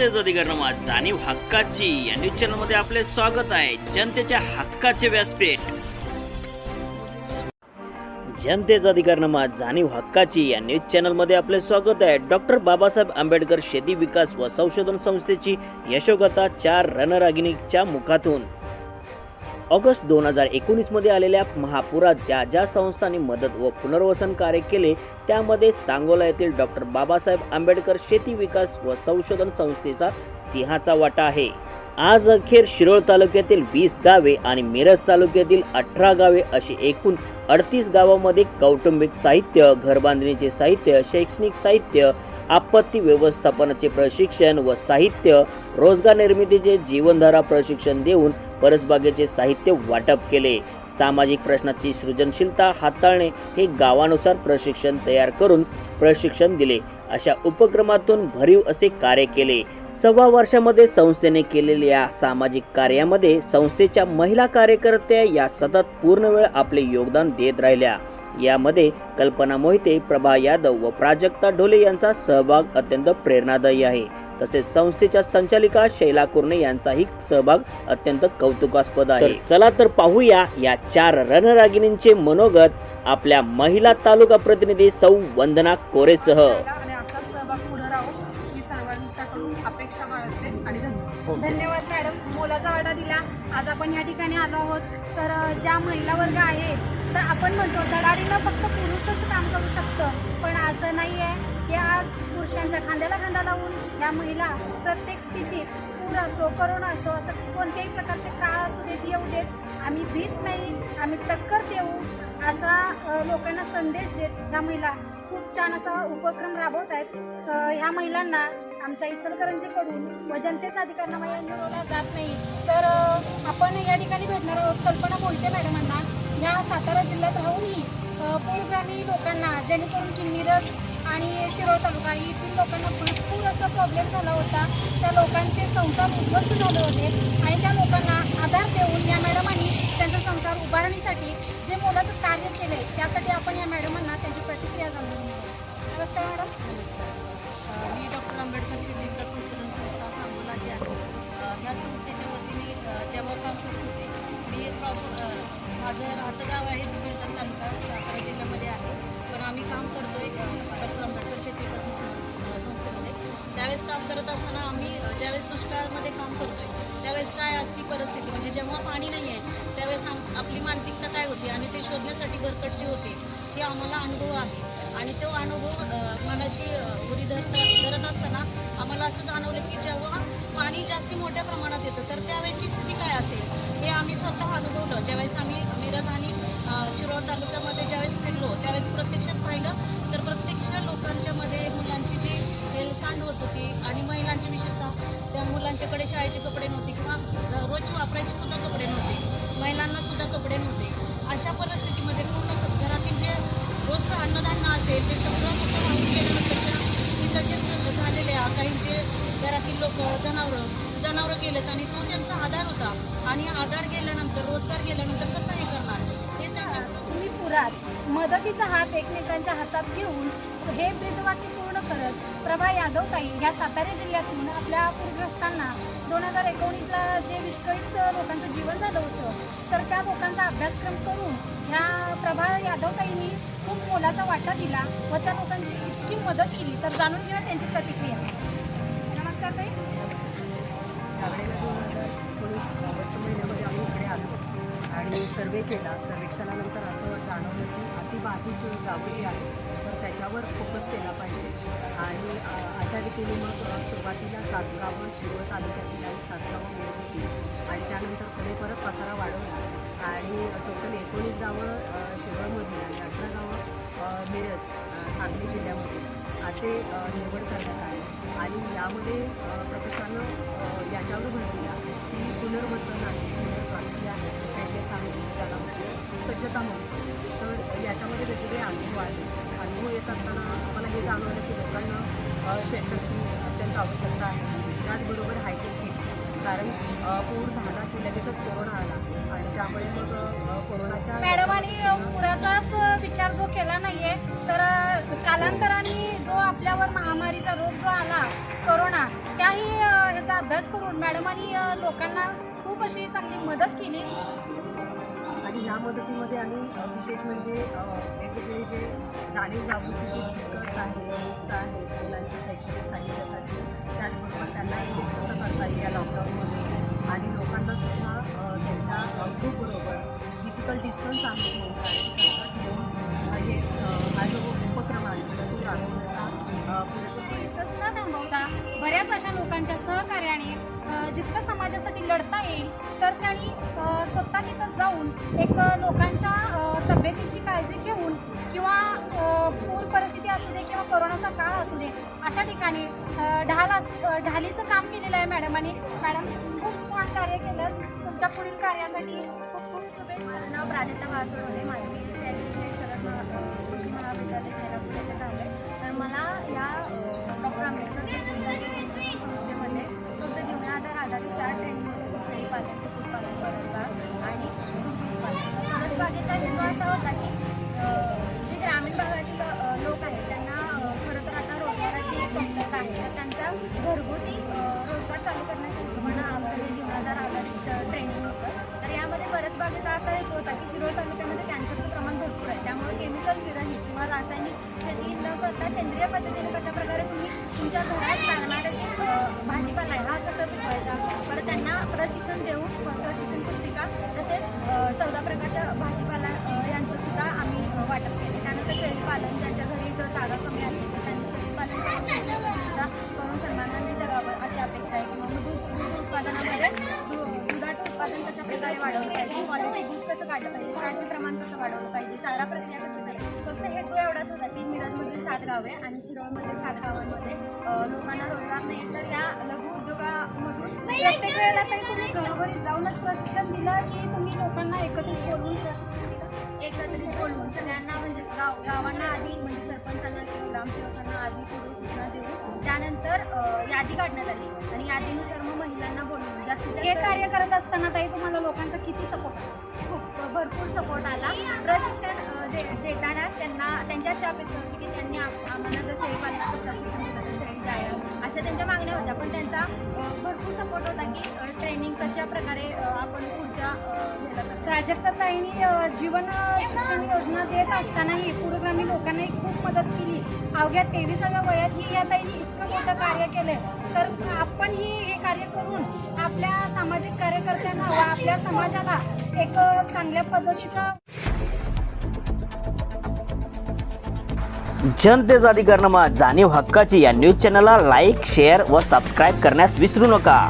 जनतेचा अधिकारनामा जाणीव हक्काची. या न्यूज चॅनलमध्ये आपले स्वागत आहे. जनतेच्या हक्काचे व्यासपीठ. जनतेचा अधिकारनामा जाणीव हक्काची. या न्यूज चॅनलमध्ये आपले स्वागत आहे. डॉक्टर बाबासाहेब आंबेडकर शेती विकास व संशोधन संस्थेची यशोगता चार रणरागिणीच्या मुखातून. ऑगस्ट दोन हजार एकोणीसमध्ये आलेल्या महापुरात ज्या ज्या संस्थांनी मदत व पुनर्वसन कार्य केले त्यामध्ये सांगोला येथील डॉक्टर बाबासाहेब आंबेडकर शेती विकास व संशोधन संस्थेचा सिंहाचा वाटा आहे. आज अखेर शिरोळ तालुक्यातील वीस गावे आणि मिरज तालुक्यातील अठरा गावे अशी एकूण अडतीस गावामध्ये कौटुंबिक साहित्य घरबांधणीचे साहित्य शैक्षणिक साहित्य आपत्ती व्यवस्थापनाचे प्रशिक्षण व साहित्य रोजगार निर्मितीचे जीवनधारा प्रशिक्षण देऊन परसबागेचे साहित्य वाटप केले. सामाजिक प्रश्नाची सृजनशीलता हाताळणे हे गावानुसार प्रशिक्षण तयार करून प्रशिक्षण दिले. अशा उपक्रमातून भरीव असे कार्य केले. सव्वा वर्षामध्ये संस्थेने केलेल्या सामाजिक कार्यामध्ये संस्थेच्या महिला कार्यकर्त्या या सतत पूर्ण वेळ आपले योगदान देत राहिल्या. यामध्ये कल्पना मोहिते प्रभा यादव व प्राजक्ता ढोले यांचा सहभाग अत्यंत प्रेरणादायी आहे. तसेच संस्थेच्या संचालिका शैला कुर्णे यांचाही सहभाग अत्यंत कौतुकास्पद आहे. चला तर पाहूया या चार रणरागिणींचे मनोगत आपल्या महिला तालुका प्रतिनिधी सौ वंदना कोरेसह. अपेक्षा बाळगते आणि धन्यवाद. मॅडम. मोलाचा वाटा दिला. आज आपण या ठिकाणी आलो आहोत. तर ज्या महिला वर्ग आहे तर आपण म्हणतो धडाडीनं फक्त पुरुषच काम करू शकतं. पण असं नाही आहे की आज पुरुषांच्या खांद्याला खांदा लावून या महिला प्रत्येक स्थितीत पूर असो करोना असो अशा कोणत्याही प्रकारचे काळ असू देत येऊ देत आम्ही भीत नाही आम्ही टक्कर देऊ असा लोकांना संदेश देत ह्या महिला. खूप छान असा उपक्रम राबवत आहेत. ह्या महिलांना आमच्या इचलकरंजीकडून व जनतेचा अधिकारनामा या निवडला जात नाही. तर आपण या ठिकाणी भेटणार आहोत. कल्पना बोलते मॅडमांना. ह्या सातारा जिल्ह्यात राहूनही पूरग्रामी लोकांना जेणेकरून की मिरज आणि शिरोळ तालुका येथील लोकांना भरपूर असा प्रॉब्लेम झाला होता. त्या लोकांचे संसार उद्ध्वस्त झाले होते आणि त्या लोकांना आधार देऊन या मॅडमांनी त्यांचा संसार उभारणीसाठी जे मोलाचं कार्य केले त्यासाठी आपण या मॅडमांना त्यांची प्रतिक्रिया जाणून घेऊ नमस्कार मॅडम. मी डॉक्टर आंबेडकर शेती विकास संशोधन संस्था सांगोला जी आहे. ह्या संस्थेच्या वतीने जेव्हा काम करत होते मी एक प्रॉपर माझं राहतं गाव आहे. तालुका सातारा जिल्ह्यामध्ये आहे. पण आम्ही काम करतोय अ, डॉक्टर आंबेडकर शेती विकास संस्थेमध्ये. त्यावेळेस काम करत असताना आम्ही ज्यावेळेस दुष्काळामध्ये काम करतोय त्यावेळेस काय असती परिस्थिती? म्हणजे जेव्हा पाणी नाही आहे त्यावेळेस आपली मानसिकता काय होती? आणि ते शोधण्यासाठी गरकटचे होते हे आम्हाला अनुभव आहे. आणि तो अनुभव मनाशी उरी धरत धरत असताना आम्हाला असं जाणवलं की जेव्हा पाणी जास्ती मोठ्या प्रमाणात येतं तर त्यावेळेची स्थिती काय असेल? हे आम्ही स्वतः अनुभवलं. ज्यावेळेस आम्ही मिरज आणि शिरोळ तालुक्यामध्ये ज्यावेळेस फिरलो त्यावेळेस प्रत्यक्षात पाहिलं तर प्रत्यक्ष लोकांच्या मध्ये मुलांची जी हेलसांड होत होती आणि महिलांची विशेषतः त्या मुलांच्याकडे शाळेचे कपडे नव्हते किंवा रोज वापरायचे सुद्धा कपडे नव्हते. महिलांना सुद्धा कपडे नव्हते. अशा परिस्थितीमध्ये पूर्ण घरातील जे रोजचं अन्नधान्य असेल ते सगळं कसं वाहून गेल्यानंतर झालेले काहींचे घरातील लोक जनावरं जनावरं गेलेत आणि तो त्यांचा आधार होता. आणि आधार गेल्यानंतर रोजगार गेल्यानंतर कसं हे करणार? पुरात मदतीचा हात एकमेकांच्या हातात घेऊन हे ब्रीदवाक्य पूर्ण करत प्रभा यादव या ह्या सातारा जिल्ह्यातून आपल्या पूरग्रस्तांना दोन हजार एकोणीसला जे विस्कळीत लोकांचं जीवन झालं होतं तर त्या लोकांचा अभ्यासक्रम करून ह्या प्रभा यादवताईंनी खूप मोलाचा वाटा दिला व त्या लोकांची इतकी मदत केली तर जाणून घेऊया त्यांची प्रतिक्रिया. नमस्कार ताई. त्यावेळेला ऑगस्ट महिन्यामध्ये आम्ही इकडे आलो. आणि सर्वे केला सर्वेक्षणानंतर असं जाणवलं की अतिबाधित गावं जी आहेत तर त्याच्यावर फोकस केला पाहिजे. आणि अशा रीतीने मग सुरुवातीला सात गावं तालुक्यातील आणि सात गावं आणि त्यानंतर पुढे परत पसारा वाढवला. आणि टोटल एकोणीस गावं अ, आणि अठरा गावं मिरज सांगली जिल्ह्यामध्ये असे निवड करण्यात आले. आणि यामध्ये प्रकर्षानं अ, याच्यावर भर दिला की पुनर्वसन आहे पुनर्प्राप्ती आहे पहिले सांगली त्याला सज्जता म्हणतो तर याच्यामध्ये वेगवेगळे अनुभव आहेत. अनुभव येत असताना आम्हाला हे जाणवलं की लोकांना शेल्टरची अत्यंत आवश्यकता आहे. त्याचबरोबर हायजीन किटची कारण पूर झाला की लगेचच कोरोना आला. आणि त्यामुळे मग कोरोनाच्या मॅडमांनी अ, पुराचाच विचार जो केला नाहीये तर कालांतराने आपल्यावर महामारीचा रोग जो आला करोना त्याही याचा ह्याचा अभ्यास करून मॅडमांनी लोकांना खूप अशी चांगली मदत केली. आणि ह्या मदतीमध्ये आम्ही विशेष म्हणजे वेगवेगळे जे जाणीव जागृतीचे स्टिकर्स आहेत बुक्स आहेत मुलांच्या शैक्षणिक साहित्यासाठी त्याचबरोबर त्यांना एंगेज कसं करता येईल या लॉकडाऊनमध्ये आणि लोकांना सुद्धा त्यांच्या ग्रुपबरोबर फिजिकल डिस्टन्स आम्ही ठेवून हे हा जो उपक्रम न थांबवता बऱ्याच अशा लोकांच्या सहकार्याने जितकं समाजासाठी लढता येईल तर त्यांनी स्वतः तिथं जाऊन एक लोकांच्या तब्येतीची काळजी घेऊन किंवा पूर परिस्थिती असू दे किंवा कोरोनाचा काळ असू दे अशा ठिकाणी ढाल ढालीचं काम केलेलं आहे मॅडमांनी मॅडम खूप छान कार्य केलं तुमच्या पुढील कार्यासाठी खूप खूप शुभेच्छा. माझं नाव प्राजक्ता वासोडवले माझी कृषी महाविद्यालय जयरापूर येथे झालं तर मला या डॉक्टर आंबेडकर सेंद्रिय पद्धतीने कशा प्रकारे तुम्ही तुमच्या घरात लागणारे जे भाजीपाला आहे. हा कसा पिकवायचा? परत त्यांना प्रशिक्षण देऊन प्रशिक्षण पुस्तिका तसेच चौदा प्रकारच्या भाजीपाला यांचं सुद्धा आम्ही वाटप केले. त्यानंतर शेळीपालन ज्यांच्या घरी जर जागा कमी असेल तर त्यांनी शेळीपालन करून करून सन्मानाने जगावं अशी अपेक्षा आहे किंवा दूध दूध उत्पादनामध्ये दुधाचं उत्पादन कशा प्रकारे वाढवलं पाहिजे क्वालिटी दूध कसं काढलं पाहिजे काढचं प्रमाण कसं वाढवलं पाहिजे चारा प्रक्रिया कशी फक्त हेतू एवढाच होता की मिरजमधील सात गावे आणि शिरोळमधील सात गावांमध्ये लोकांना रोजगार नाही. तर या लघु उद्योगामधून प्रत्येक वेळेला काही तुम्ही घरोघरी जाऊनच प्रशिक्षण दिलं की तुम्ही लोकांना एकत्रित बोलवून प्रशिक्षण दिलं? एकत्रित बोलवून. सगळ्यांना म्हणजे गाव गावांना आधी म्हणजे सरपंचांना किंवा ग्रामसेवकांना आधी पूर्व सूचना देऊन त्यानंतर यादी काढण्यात आली. आणि यादीनुसार मग महिलांना बोलवून जास्तीत हे कार्य करत असताना ताई तुम्हाला लोकांचा किती सपोर्ट आहे भरपूर सपोर्ट आला. प्रशिक्षण दे देताना त्यांना त्यांच्या अशा अपेक्षा होती की त्यांनी आम्हाला जर शेळीपालनाचं प्रशिक्षण दिलं तर शेळी जायला अशा त्यांच्या मागण्या होत्या. पण त्यांचा भरपूर सपोर्ट होता की ट्रेनिंग कशा प्रकारे आपण पुढच्या अ, ह्याला जीवन शिक्षण योजना देत असतानाही पूर्वगामी लोकांनाही खूप मदत केली. अवघ्या तेविसाव्या वयात ही या ताईंनी इतकं मोठं कार्य केलंय. तर आपण ही हे कार्य करून आपल्या सामाजिक कार्यकर्त्यांना व आपल्या समाजाला एक चांगल्या पद्धतीचं जनतेचा अधिकार नमा जाणीव हक्काची या न्यूज चॅनलला लाईक शेअर व सबस्क्राईब करण्यास विसरू नका.